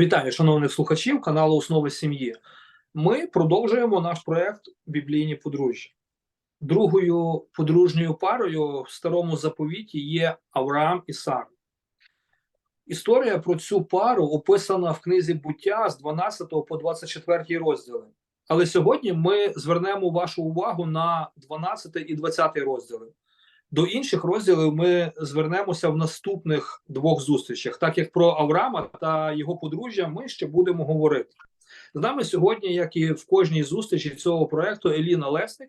Вітаю, шановних слухачів каналу Основи сім'ї. Ми продовжуємо наш проект Біблійні подружжя. Другою подружньою парою в старому заповіті є Авраам і Сара. Історія про цю пару описана в книзі буття з 12 по 24 розділи. Але сьогодні ми звернемо вашу увагу на 12 і 20 розділи. До інших розділів ми звернемося в наступних двох зустрічах, так як про Авраама та його подружжя ми ще будемо говорити. З нами сьогодні, як і в кожній зустрічі цього проекту, Еліна Лесник,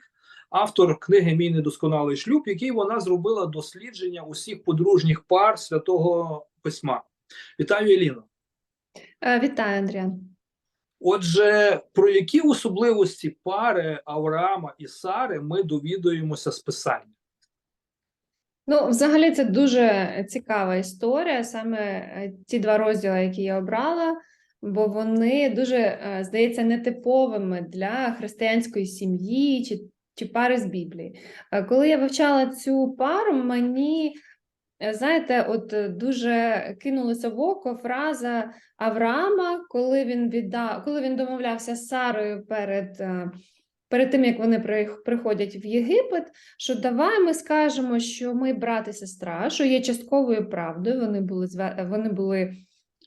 автор книги Мій недосконалий шлюб, який вона зробила дослідження усіх подружніх пар святого письма. Вітаю, Еліно. Е, Вітаю, Андріан. Отже, про які особливості пари Авраама і Сари ми довідуємося з писання? Ну, взагалі, це дуже цікава історія, саме е, ті два розділи, які я обрала, бо вони дуже, е, здається, нетиповими для християнської сім'ї чи, чи пари з Біблії. Е, Коли я вивчала цю пару, мені, знаєте, от дуже кинулася в око фраза Авраама, коли він віддав, коли він домовлявся з Сарою перед. Перед тим як вони приходять в Єгипет, що давай ми скажемо, що ми брат і сестра, що є частковою правдою. Вони були вони були,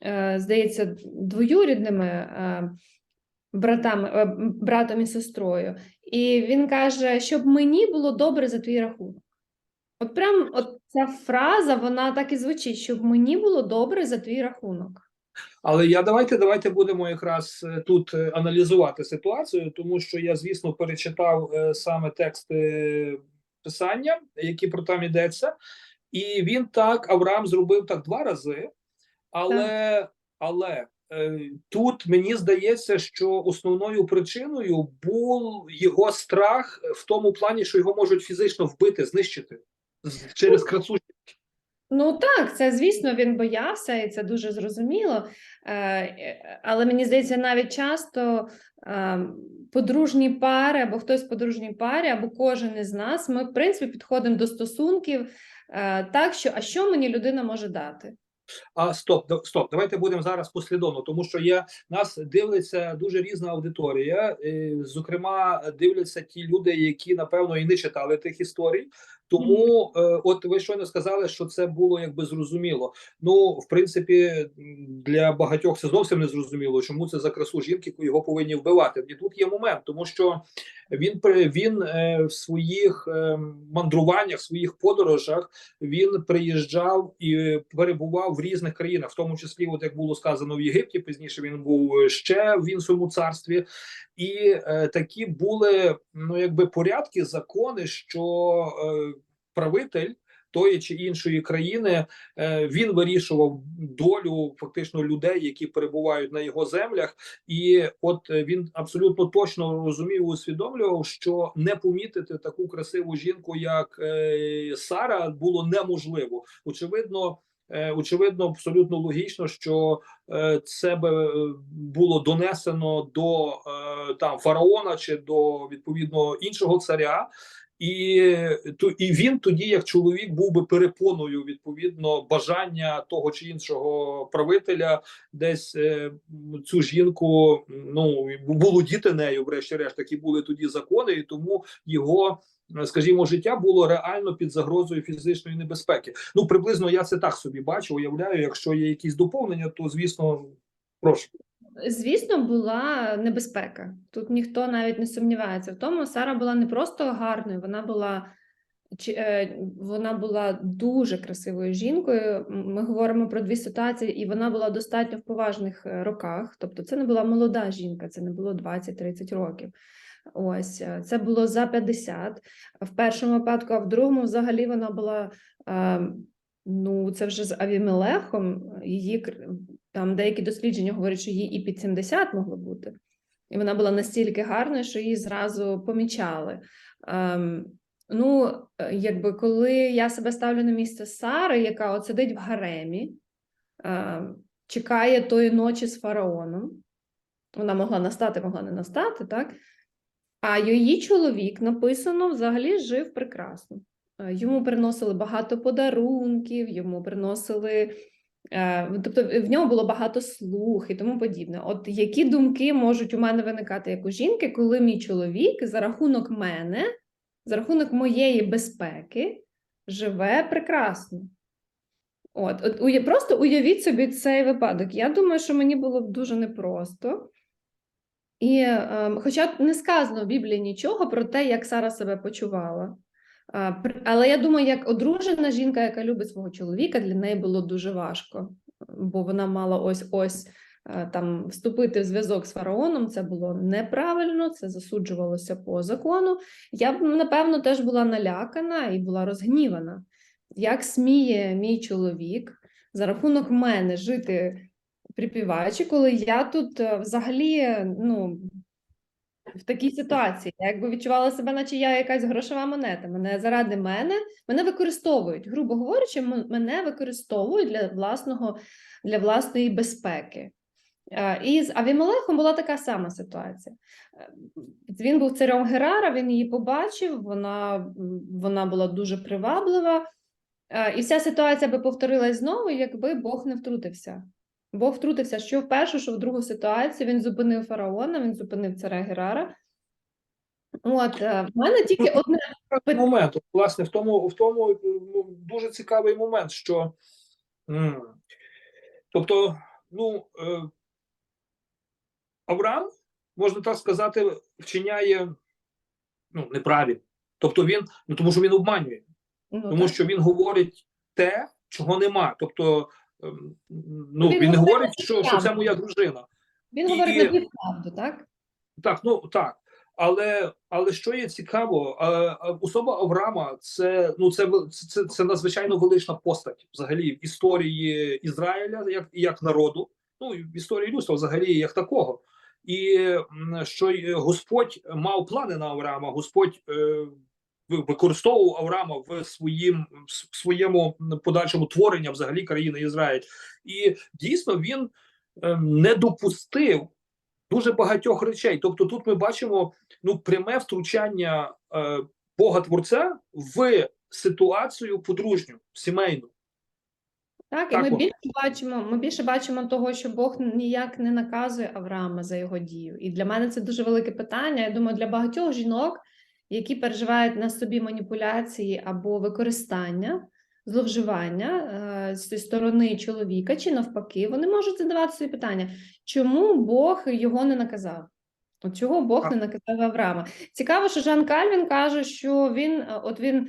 е, здається, двоюрідними е, братами, е, братом і сестрою. І він каже, щоб мені було добре за твій рахунок. От прям от ця фраза, вона так і звучить, щоб мені було добре за твій рахунок. Але я давайте давайте будемо якраз е, тут е, аналізувати ситуацію, тому що я, звісно, перечитав е, саме тексти писання, які про там йдеться, і він так Авраам зробив так два рази, але, але тут мені здається, що основною причиною був його страх в тому плані, що його можуть фізично вбити, знищити через красу Ну так, це звісно, він боявся, і це дуже зрозуміло. Е, е, Але мені здається, навіть часто е, подружні пари, або хтось подружній парі, або кожен із нас, ми, в принципі, підходимо до стосунків так, що а що мені людина може дати? А стоп, стоп, давайте будемо зараз послідовно, тому що є нас дивиться дуже різна аудиторія. Зокрема, дивляться ті люди, які напевно і не читали тих історій. Тому, е, от ви щойно сказали, що це було якби зрозуміло. Ну, в принципі, для багатьох це зовсім не зрозуміло, чому це за красу жінки його повинні вбивати. І тут є момент, тому що він при- він е, в своїх е, мандруваннях, в своїх подорожах він приїжджав і перебував в різних країнах, в тому числі, от як було сказано в Єгипті. Пізніше він був ще в іншому царстві, і е, такі були ну якби порядки, закони, що е, правитель. Тої чи іншої країни е, він вирішував долю фактично людей, які перебувають на його землях, і от е, він абсолютно точно розумів, усвідомлював, що не помітити таку красиву жінку, як е, Сара, було неможливо. Очевидно, очевидно, абсолютно логічно, що е, це би е, було донесено до е, там фараона чи до відповідно іншого царя. І то і він тоді, як чоловік, був би перепоною відповідно бажання того чи іншого правителя, десь е, цю жінку ну володіти нею, врешті-решт, такі були тоді закони, і тому його, е, скажімо, життя було реально під загрозою фізичної небезпеки. Ну приблизно я це так собі бачу, уявляю. Якщо є якісь доповнення, то звісно, прошу. Звісно, була небезпека. Тут ніхто навіть не сумнівається в тому. Сара була не просто гарною, вона була чи- е, вона була дуже красивою жінкою. Ми говоримо про дві ситуації, і вона була достатньо в поважних е, роках. Тобто, це не була молода жінка, це не було 20-30 років. Ось е, це було за 50 в першому випадку, а в другому, взагалі, вона була. е, Ну, це вже з Авімелехом. Її там деякі дослідження говорять, що їй і під 70 могло бути. І вона була настільки гарною, що її зразу помічали. Ем, ну, е, якби коли я себе ставлю на місце Сари, яка от сидить в гаремі, ем, чекає тої ночі з фараоном. Вона могла настати, могла не настати, так? А її чоловік написано взагалі жив прекрасно. Е, Йому приносили багато подарунків, йому приносили Е, Тобто в нього було багато слух і тому подібне. От які думки можуть у мене виникати як у жінки, коли мій чоловік за рахунок мене, за рахунок моєї безпеки, живе прекрасно? От, от просто уявіть собі цей випадок. Я думаю, що мені було б дуже непросто. І, е, хоча не сказано в Біблії нічого про те, як Сара себе почувала. Але я думаю, як одружена жінка, яка любить свого чоловіка, для неї було дуже важко, бо вона мала ось ось е, там вступити в зв'язок з фараоном. Це було неправильно, це засуджувалося по закону. Я б напевно теж була налякана і була розгнівана. Як сміє мій чоловік за рахунок мене жити припіваючи, коли я тут е, взагалі ну, в такій ситуації, я якби відчувала себе, наче я якась грошова монета. Мене заради мене мене використовують, грубо говорячи, мене використовують для власного для власної безпеки. Е, І з Авімелехом була така сама ситуація. Е, Він був царем Герара, він її побачив, вона, вона була дуже приваблива. І вся ситуація би повторилась знову, якби Бог не втрутився. Бог втрутився що в першу, що в другу ситуацію. Він зупинив фараона, він зупинив царя Герара. От е, в мене тільки одне момент. Власне, в тому, в тому ну, дуже цікавий момент, що м, тобто, ну е, Авраам, можна так сказати, вчиняє ну, неправильно. Тобто він, ну тому що він обманює, ну, тому так. що він говорить те, чого нема. Тобто, ну Він він не говорить що, що це моя дружина. Він і- говорить напівправду, так? Так, ну так. Але але що є цікаво, а, а особа Авраама це ну це це, це, це надзвичайно велична постать взагалі в історії Ізраїля, як як народу, ну і в історії людства взагалі як такого. І що Господь мав плани на Авраама, Господь е, використовував Авраама в своїм в своєму подальшому творенні взагалі країни Ізраїль. І дійсно він е, не допустив дуже багатьох речей. Тобто, тут ми бачимо ну пряме втручання е, Бога Творця в ситуацію подружню, сімейну. Так, і Так ми воно. більше бачимо, ми більше бачимо того, що Бог ніяк не наказує Авраама за його дію. І для мене це дуже велике питання. Я думаю, для багатьох жінок, які переживають на собі маніпуляції або використання, зловживання е, зі сторони чоловіка чи навпаки, вони можуть задавати собі питання, чому Бог його не наказав? От чого Бог не наказав Авраама? Цікаво, що Жан Кальвін каже, що він е, от він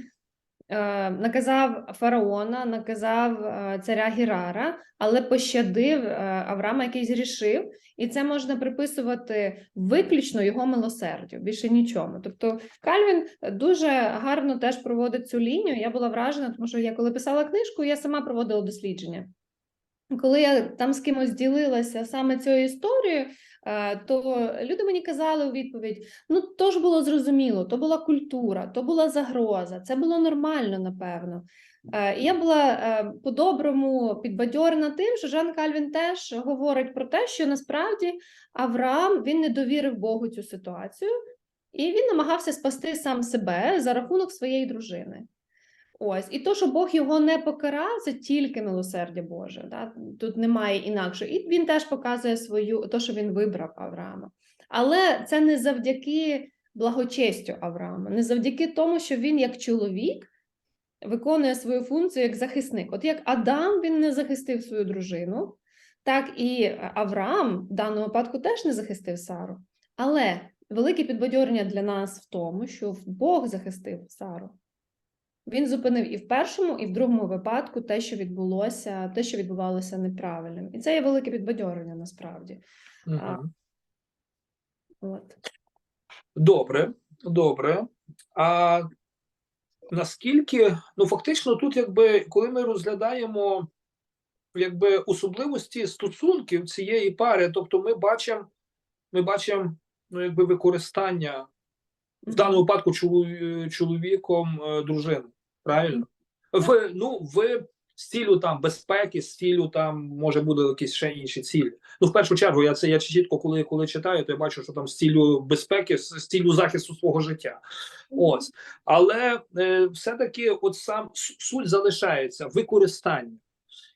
наказав фараона, наказав е, царя Гірара, але пощадив е, Авраама, який зрішив, і це можна приписувати виключно його милосердю, більше нічому. Тобто Кальвін дуже гарно теж проводить цю лінію. Я була вражена, тому що я коли писала книжку, я сама проводила дослідження. Коли я там з кимось ділилася саме цією історією, е, то люди мені казали у відповідь: ну то ж було зрозуміло, то була культура, то була загроза, це було нормально, напевно. Е, я була е, по-доброму підбадьорена тим, що Жан Кальвін теж говорить про те, що насправді Авраам він не довірив Богу цю ситуацію, і він намагався спасти сам себе за рахунок своєї дружини. Ось, і то, що Бог його не покарав, це тільки милосердя Боже. Да? Тут немає інакше. І він теж показує свою то, що він вибрав Авраама. Але це не завдяки благочестю Авраама, не завдяки тому, що він як чоловік виконує свою функцію як захисник. От як Адам він не захистив свою дружину, так і Авраам в даному випадку теж не захистив Сару. Але велике підбадьорення для нас в тому, що Бог захистив Сару. Він зупинив і в першому, і в другому випадку те, що відбулося, те, що відбувалося неправильним. І це є велике підбадьорення насправді. Мгм. От. Добре, добре. А наскільки, ну фактично, тут, якби, коли ми розглядаємо якби особливості стосунків цієї пари, тобто ми бачимо, ми бачимо ну, якби використання в даному випадку чолові- чоловіком е, дружини. Правильно? В ну в стілю там безпеки, стілю там може бути якісь ще інші цілі. Ну, в першу чергу, я це я чітко, коли коли читаю, то я бачу, що там стілю безпеки, стілю захисту свого життя. Ось, але е, все-таки, от сам суть залишається використання.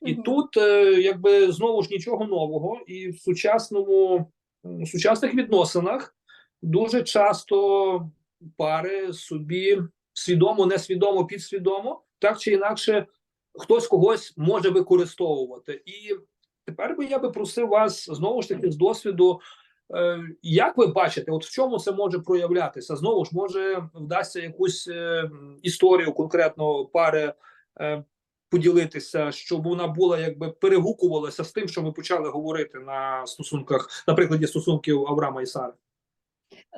І Мгм. тут, е, якби знову ж нічого нового, і в сучасному в сучасних відносинах дуже часто пари собі свідомо, несвідомо, підсвідомо, так чи інакше, хтось когось може використовувати. І тепер би я би просив вас знову ж таки з досвіду. е, Як ви бачите, от в чому це може проявлятися? Знову ж може вдасться якусь е, історію конкретно пари е, поділитися, щоб вона була якби перегукувалася з тим, що ми почали говорити на стосунках, на прикладі стосунків Авраама і Сари.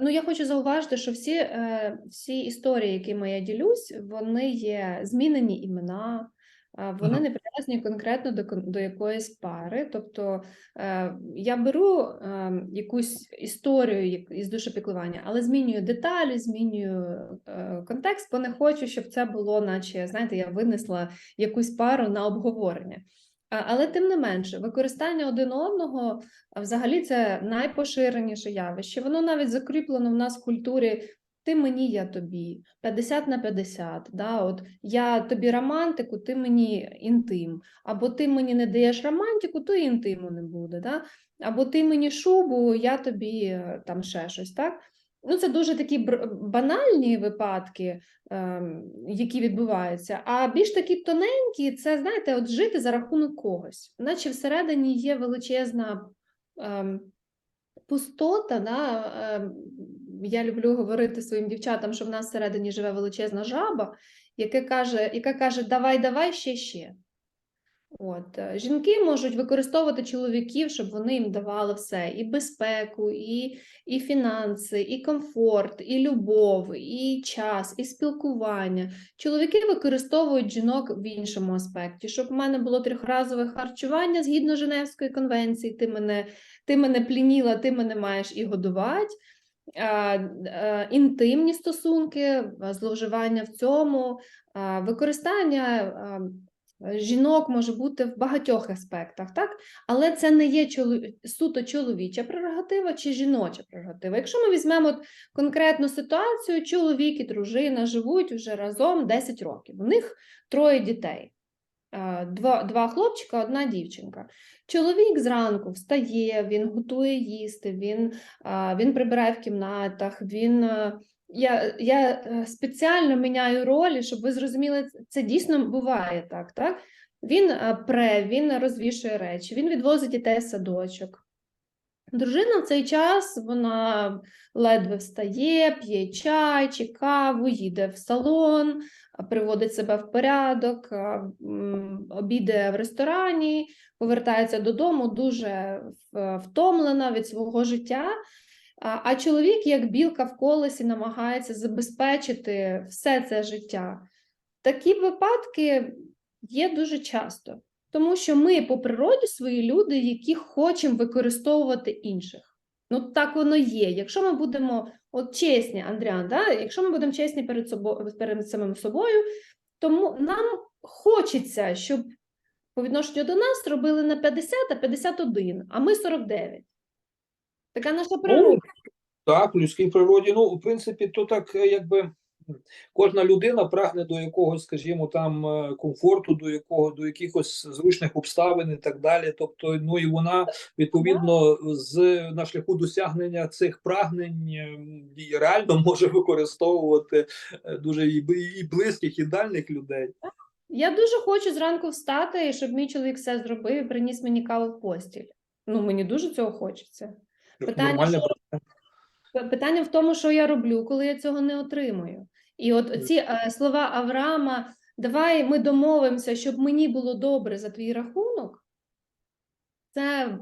Ну, я хочу зауважити, що всі, е, всі історії, якими я ділюсь, вони є змінені імена, вони Мгм. не прив'язані конкретно до, до якоїсь пари. Тобто е, я беру е, якусь історію як- із душепіклування, але змінюю деталі, змінюю е, контекст, бо не хочу, щоб це було, наче, знаєте, я винесла якусь пару на обговорення. Але тим не менше, використання один одного взагалі це найпоширеніше явище. Воно навіть закріплено в нас в культурі. Ти мені, я тобі, 50 на 50, да? От я тобі романтику, ти мені інтим. Або ти мені не даєш романтику, то інтиму не буде. Да? Або ти мені шубу, я тобі е, там ще щось. Так? Ну, це дуже такі банальні випадки, ем, які відбуваються. А більш такі тоненькі, це знаєте, от жити за рахунок когось, наче всередині є величезна ем, пустота. Да? Ем, я люблю говорити своїм дівчатам, що в нас всередині живе величезна жаба, яка каже, яка каже: Давай, давай ще ще. От е, жінки можуть використовувати чоловіків, щоб вони їм давали все: і безпеку, і, і фінанси, і комфорт, і любов, і час, і спілкування. Чоловіки використовують жінок в іншому аспекті, щоб в мене було трьохразове харчування згідно Женевської конвенції. Ти мене, ти мене плініла, ти мене маєш і годувати. Е, Інтимні стосунки, зловживання в цьому, використання жінок може бути в багатьох аспектах, так? Але це не є суто чоловіча прерогатива чи жіноча прерогатива. Якщо ми візьмемо конкретну ситуацію, чоловік і дружина живуть вже разом 10 років. У них троє дітей. Е, Два, два хлопчика, одна дівчинка. Чоловік зранку встає, він готує їсти, він, він прибирає в кімнатах, він. Е, Я, я е, спеціально міняю ролі, щоб ви зрозуміли, це- дійсно буває так. так? Він е, пре, він розвішує речі, він відвозить дітей садочок. Дружина в цей час вона ледве встає, п'є чай чи каву, їде в салон, приводить себе в порядок, обідає в ресторані, повертається додому дуже втомлена від свого життя. А, чоловік, як білка в колесі, намагається забезпечити все це життя. Такі випадки є дуже часто. Тому що ми по природі свої люди, які хочемо використовувати інших. Ну так воно є. Якщо ми будемо от чесні, Андріан, да? якщо ми будемо чесні перед собою перед самим собою, тому нам хочеться, щоб по відношенню до нас робили не 50, а 51, а ми 49. Така наша природа. Ну, так, в людській природі. Ну, в принципі, то так, е, якби кожна людина прагне до якогось, скажімо, там е, комфорту, до якого до якихось зручних обставин і так далі. Тобто, ну і вона відповідно з на шляху досягнення цих прагнень е, і реально може використовувати дуже і, і близьких, і дальніх людей. Я дуже хочу зранку встати, щоб мій чоловік все зробив і приніс мені каву в постіль. Ну, мені дуже цього хочеться. Питання, що- Питання в тому, що я роблю, коли я цього не отримую. І от ці е, слова Авраама, давай ми домовимося, щоб мені було добре за твій рахунок. Це,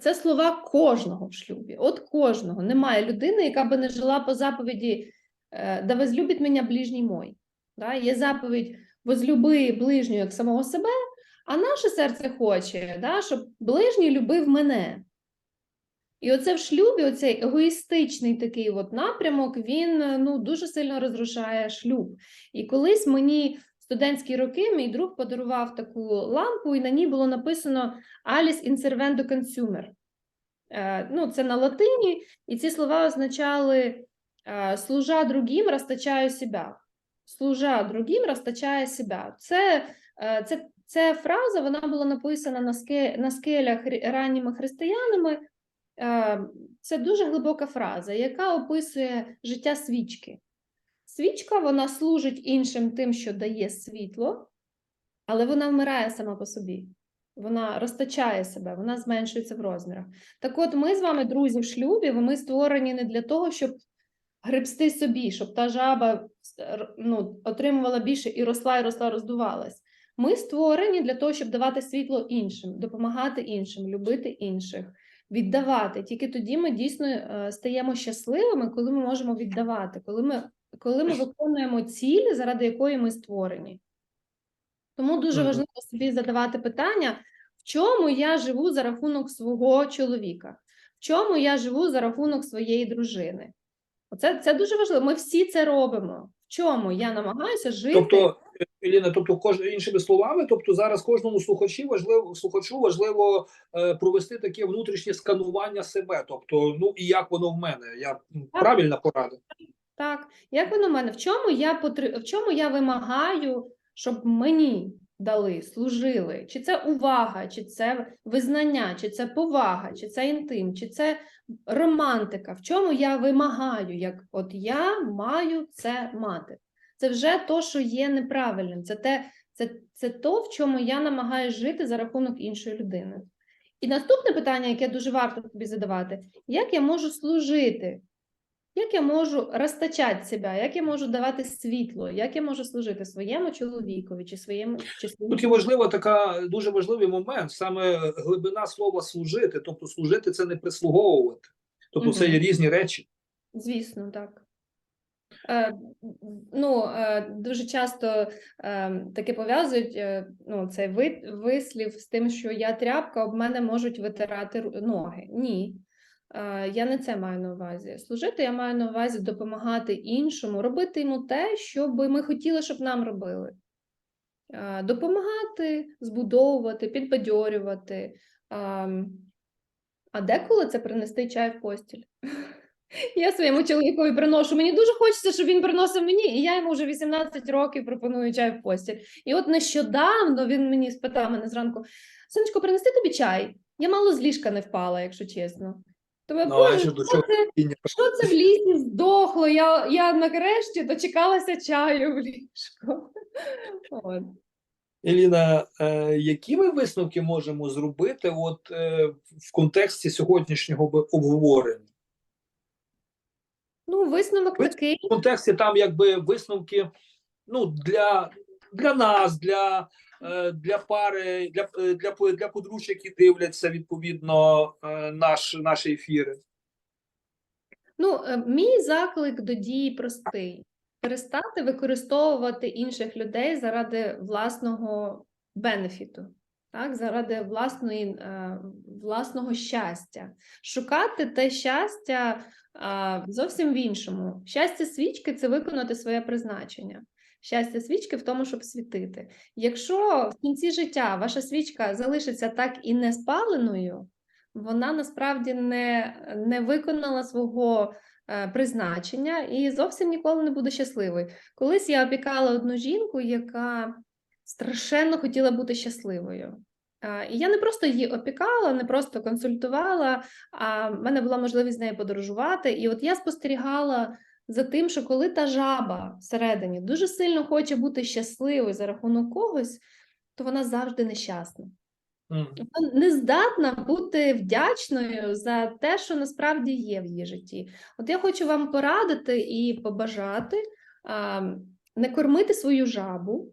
це слова кожного в шлюбі. От кожного. Немає людини, яка би не жила по заповіді е, да возлюбить мене ближній мой. Да? Є заповідь возлюби ближнього як самого себе, а наше серце хоче, да, щоб ближній любив мене. І оце в шлюбі, оцей егоїстичний такий от напрямок, він е, ну, дуже сильно розрушає шлюб. І колись мені студентські роки мій друг подарував таку лампу, і на ній було написано Alice Inservendo Consumer. Е, ну, це на латині, і ці слова означали е, служа другим, расточаю себя. Служа другим, расточає себя. Це, це, ця фраза вона була написана на, скелях ранніми християнами. Е, Це дуже глибока фраза, яка описує життя свічки. Свічка вона служить іншим тим, що дає світло, але вона вмирає сама по собі. Вона розтачає себе, вона зменшується в розмірах. Так от, ми з вами, друзі, в шлюбі, ми створені не для того, щоб гребсти собі, щоб та жаба ну, отримувала більше і росла, і росла, роздувалась. Ми створені для того, щоб давати світло іншим, допомагати іншим, любити інших, віддавати. Тільки тоді ми дійсно е, стаємо щасливими, коли ми можемо віддавати, коли ми, коли ми виконуємо ціль, заради якої ми створені. Тому дуже важливо собі задавати питання, в чому я живу за рахунок свого чоловіка, в чому я живу за рахунок своєї дружини. Оце це дуже важливо. Ми всі це робимо. В чому я намагаюся жити? Тобто, Еліна, тобто, кож, іншими словами, тобто зараз кожному слухачі важливо слухачу важливо е, провести таке внутрішнє сканування себе. Тобто, ну і як воно в мене? Я Так. правильна порада. Так, як воно в мене? В чому я потр... в чому я вимагаю, щоб мені дали, служили? Чи це увага, чи це визнання, чи це повага, чи це інтим, чи це романтика? В чому я вимагаю, як от я маю це мати? Це вже то, що є неправильним. Це те, це, це то, в чому я намагаюся жити за рахунок іншої людини. І наступне питання, яке дуже варто тобі задавати: як я можу служити як я можу розтачати себе, як я можу давати світло, як я можу служити своєму чоловікові чи своєму чи своїм Тут є важлива така дуже важливий момент, саме глибина слова служити. Тобто, служити це не прислуговувати. Тобто, це є різні речі. Звісно, так. Е, ну, е, дуже часто е, таке пов'язують ну, цей вислів з тим, що я тряпка, об мене можуть витирати ноги. Ні. Я не це маю на увазі. Служити я маю на увазі допомагати іншому, робити йому те, що би ми хотіли, щоб нам робили. Допомагати, збудовувати, підбадьорювати. Ем, а деколи це принести чай в постіль. Я своєму чоловікові приношу. Мені дуже хочеться, щоб він приносив мені, і я йому вже 18 років пропоную чай в постіль. І от нещодавно він мені спитав мене зранку: Сонечко, принести тобі чай? Я мало з ліжка не впала, якщо чесно. Тому, Ну, Боже, що що це, що це в лісі здохло? Я, я нарешті дочекалася чаю в ліжко. От. Еліна, е, які ми висновки можемо зробити от е, в контексті сьогоднішнього обговорення? Ну, висновок Ви- такий. В контексті там якби висновки ну, для, для нас, для, е, для пари, для, е, для, для подружжя, які дивляться відповідно е, наш, наші ефіри. Ну, мій заклик до дії простий: перестати використовувати інших людей заради власного бенефіту, так, заради власної, е, власного щастя, шукати те щастя е, зовсім в іншому. Щастя свічки це виконати своє призначення. Щастя свічки в тому, щоб світити. Якщо в кінці життя ваша свічка залишиться так і не спаленою, вона насправді не, не виконала свого е, призначення і зовсім ніколи не буде щасливою. Колись я опікала одну жінку, яка страшенно хотіла бути щасливою. І я не просто її опікала, не просто консультувала, а в мене була можливість з нею подорожувати. І от я спостерігала за тим, що коли та жаба всередині дуже сильно хоче бути щасливою за рахунок когось, то вона завжди нещасна вона не здатна бути вдячною за те, що насправді є в її житті. От я хочу вам порадити і побажати а, не кормити свою жабу,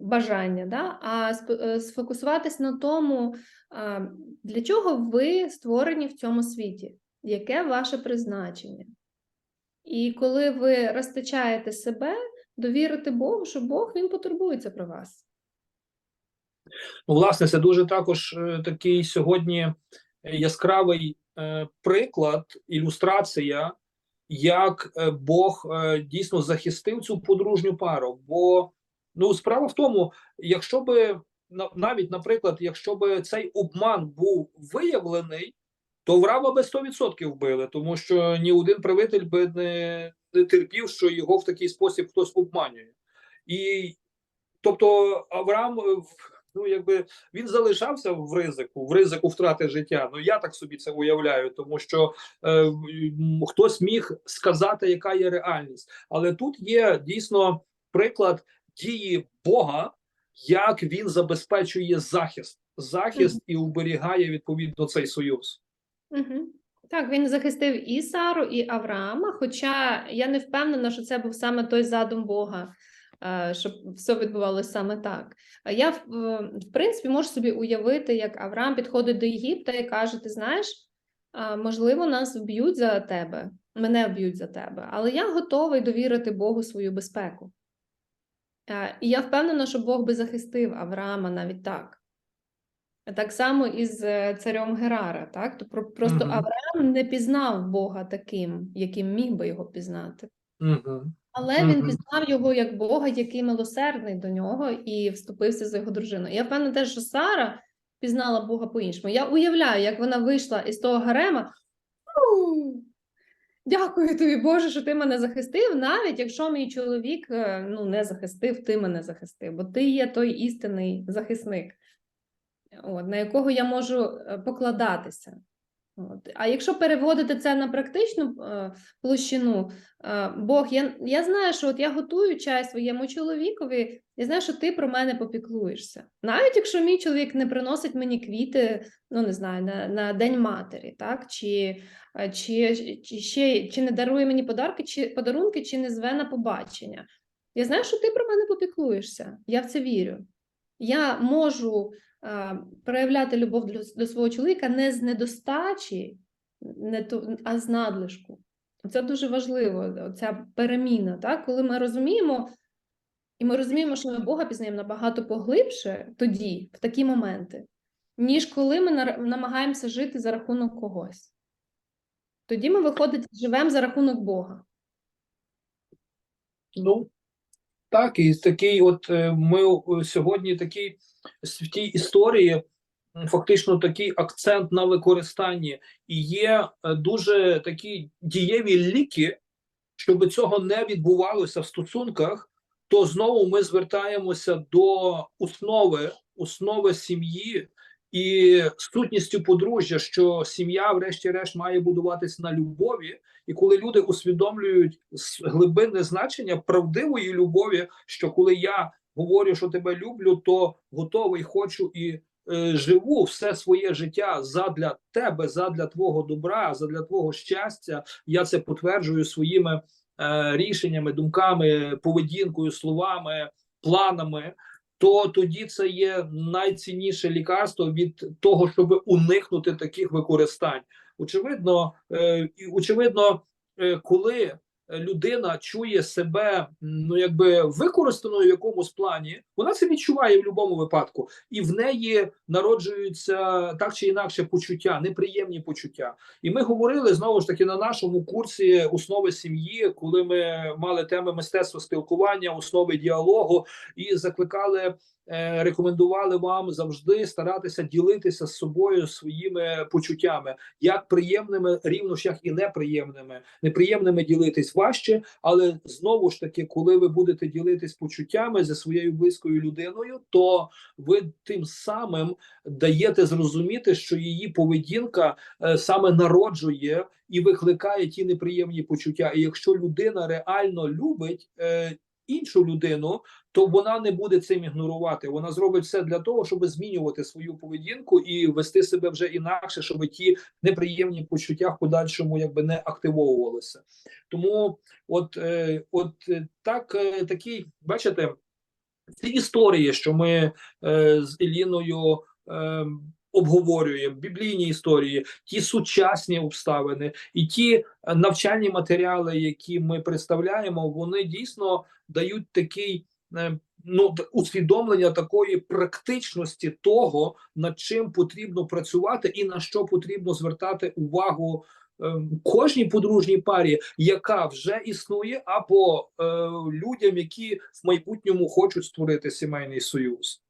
бажання, да? а е, сфокусуватись на тому, для чого ви створені в цьому світі, яке ваше призначення. І коли ви розтачаєте себе, довірити Богу, що Бог він потурбується про вас. Ну, власне, це дуже також е, такий сьогодні яскравий е, приклад, ілюстрація, як Бог дійсно захистив цю подружню пару. Бо ну, справа в тому, якщо би на- навіть, наприклад, якщо би цей обман був виявлений, то Врава би 100% вбили, тому що ні один правитель би не, не терпів, що його в такий спосіб хтось обманює. І Тобто Авраам, е, ну якби він залишався в ризику, в ризику втрати життя. Ну я так собі це уявляю, тому що е, хтось міг сказати, яка є реальність, але тут є дійсно приклад дії Бога, як він забезпечує захист, захист і уберігає відповідно цей союз. Угу. Так, він захистив і Сару, і Авраама. Хоча я не впевнена, що це був саме той задум Бога, е, щоб все відбувалося саме так. Я в в принципі можу собі уявити, як Авраам підходить до Єгипта і каже: Ти знаєш, можливо, нас вб'ють за тебе, мене вб'ють за тебе, але я готовий довірити Богу свою безпеку. Е, І я впевнена, що Бог би захистив Авраама навіть так. Так само і з е, царем Герара, так? То про- просто Мгм. Авраам не пізнав Бога таким, яким міг би його пізнати. Угу. Але він Мгм. пізнав його як Бога, який милосердний до нього, і вступився за його дружину. Я впевнена теж, що Сара пізнала Бога по-іншому. Я уявляю, як вона вийшла із того гарема. «Фу, Дякую тобі, Боже, що ти мене захистив, навіть якщо мій чоловік е, ну, не захистив, ти мене захистив, бо ти є той істинний захисник, от, на якого я можу е, покладатися. От. А якщо переводити це на практичну е, площину, е, Бог, я, я знаю, що от я готую чай своєму чоловікові, я знаю, що ти про мене попіклуєшся. Навіть якщо мій чоловік не приносить мені квіти, ну не знаю, на, на День матері, так? Чи, е, чи, чи, ще, чи не дарує мені подарки, чи, подарунки, чи не зве на побачення. Я знаю, що ти про мене попіклуєшся. Я в це вірю. Я можу проявляти любов до, до свого чоловіка не з недостачі, не то, а з надлишку. Це дуже важливо, ця переміна, так? коли ми розуміємо, і ми розуміємо, що ми Бога пізнаємо набагато поглибше тоді, в такі моменти, ніж коли ми намагаємося жити за рахунок когось. Тоді ми, виходить, живемо за рахунок Бога. Ну так, і такий, от е, ми е, сьогодні такий в тій історії фактично такий акцент на використанні, і є е, дуже такі дієві ліки, щоб цього не відбувалося в стосунках, то знову ми звертаємося до основи, основи сім'ї і сутністю подружжя, що сім'я, врешті-решт, має будуватися на любові. І коли люди усвідомлюють глибинне значення правдивої любові, що коли я говорю, що тебе люблю, то готовий, хочу і е, живу все своє життя задля тебе, задля твого добра, задля твого щастя. Я це потверджую своїми е, рішеннями, думками, поведінкою, словами, планами. То тоді це є найцінніше лікарство від того, щоб уникнути таких використань. Очевидно, е, очевидно, е, коли людина чує себе ну якби використаною в якомусь плані, вона це відчуває в будь-якому випадку, і в неї народжуються так чи інакше почуття, неприємні почуття. І ми говорили знову ж таки на нашому курсі основи сім'ї, коли ми мали теми мистецтва спілкування, основи діалогу і закликали. Е, Рекомендували вам завжди старатися ділитися з собою своїми почуттями, як приємними, рівно ж як і неприємними. Неприємними ділитись важче, але знову ж таки, коли ви будете ділитись почуттями зі своєю близькою людиною, то ви тим самим даєте зрозуміти, що її поведінка е, саме народжує і викликає ті неприємні почуття. І якщо людина реально любить е, іншу людину, то вона не буде цим ігнорувати. Вона зробить все для того, щоб змінювати свою поведінку і вести себе вже інакше, щоб ті неприємні почуття в подальшому якби не активовувалися. Тому, от, е, от е, так, е, такий, бачите, ці історії, що ми е, з Еліною е, обговорюємо, біблійні історії, ті сучасні обставини і ті е, навчальні матеріали, які ми представляємо, вони дійсно дають такий. е, Ну, усвідомлення такої практичності того, над чим потрібно працювати, і на що потрібно звертати увагу ем, кожній подружній парі, яка вже існує, або е, людям, які в майбутньому хочуть створити сімейний союз.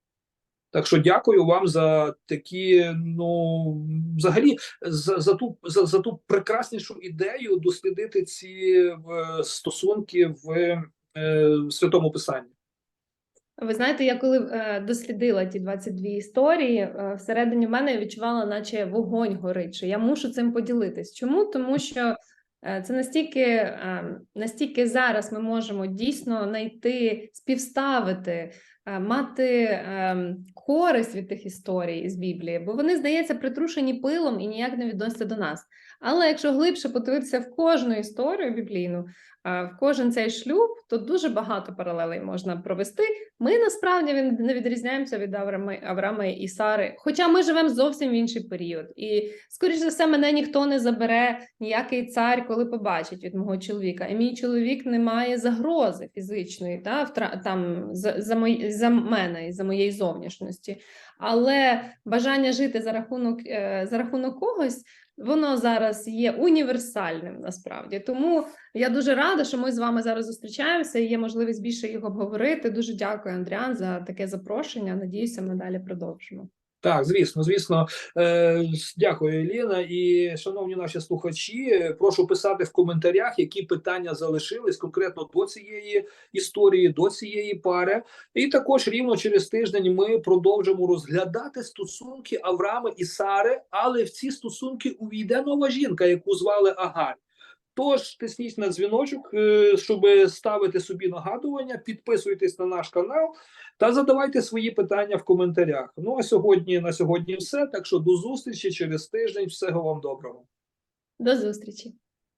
Так що дякую вам за такі, ну взагалі, за, за ту за, за ту прекраснішу ідею дослідити ці е, стосунки в е, святому писанні. Ви знаєте, я коли е, дослідила ті 22 історії, е, всередині в мене я відчувала, наче вогонь горить, що я мушу цим поділитись. Чому? Тому що е, це настільки, е, настільки зараз ми можемо дійсно знайти, співставити, мати е, користь від тих історій з Біблії, бо вони, здається, притрушені пилом і ніяк не відносяться до нас. Але якщо глибше подивитися в кожну історію біблійну, е, в кожен цей шлюб, то дуже багато паралелей можна провести. Ми насправді не відрізняємося від Авраама, Авраама і Сари, хоча ми живемо зовсім в інший період. І, скоріш за все, мене ніхто не забере, ніякий цар, коли побачить від мого чоловіка. І мій чоловік не має загрози фізичної, та, там, за, за, мої, за мене і за моєї зовнішності. Але бажання жити за рахунок, е, за рахунок когось. Воно зараз є універсальним насправді. Тому я дуже рада, що ми з вами зараз зустрічаємося і є можливість більше їх обговорити. Дуже дякую, Андріан, за таке запрошення. Надіюся, ми далі продовжимо. Так, звісно, звісно. Е, дякую, Еліна. І шановні наші слухачі, прошу писати в коментарях, які питання залишились конкретно до цієї історії, до цієї пари. І також рівно через тиждень ми продовжимо розглядати стосунки Авраама і Сари, але в ці стосунки увійде нова жінка, яку звали Агарь. Тож тисніть на дзвіночок, е, щоб ставити собі нагадування, підписуйтесь на наш канал та задавайте свої питання в коментарях. Ну а сьогодні на сьогодні все. Так що до зустрічі через тиждень. Всього вам доброго. До зустрічі!